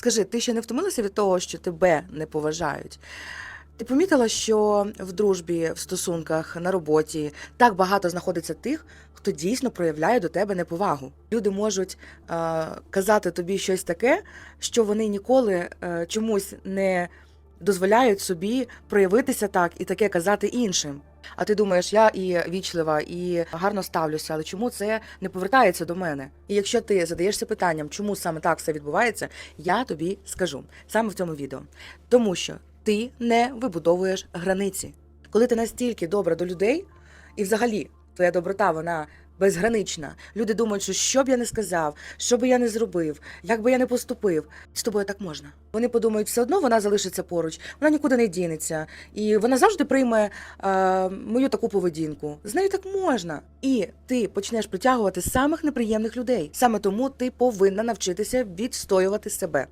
Скажи, ти ще не втомилася від того, що тебе не поважають? Ти помітила, що в дружбі, в стосунках, на роботі так багато знаходиться тих, хто дійсно проявляє до тебе неповагу. Люди можуть е, казати тобі щось таке, що вони ніколи е, чомусь не дозволяють собі проявитися так і таке казати іншим. А ти думаєш, я і вічлива, і гарно ставлюся, але чому це не повертається до мене? І якщо ти задаєшся питанням, чому саме так все відбувається, я тобі скажу саме в цьому відео. Тому що ти не вибудовуєш границі. Коли ти настільки добра до людей, і взагалі твоя доброта вона безгранична. Люди думають, що що б я не сказав, що би я не зробив, як би я не поступив, з тобою так можна. Вони подумають, все одно вона залишиться поруч, вона нікуди не дінеться, і вона завжди прийме е, мою таку поведінку. З нею так можна. І ти почнеш притягувати самих неприємних людей. Саме тому ти повинна навчитися відстоювати себе.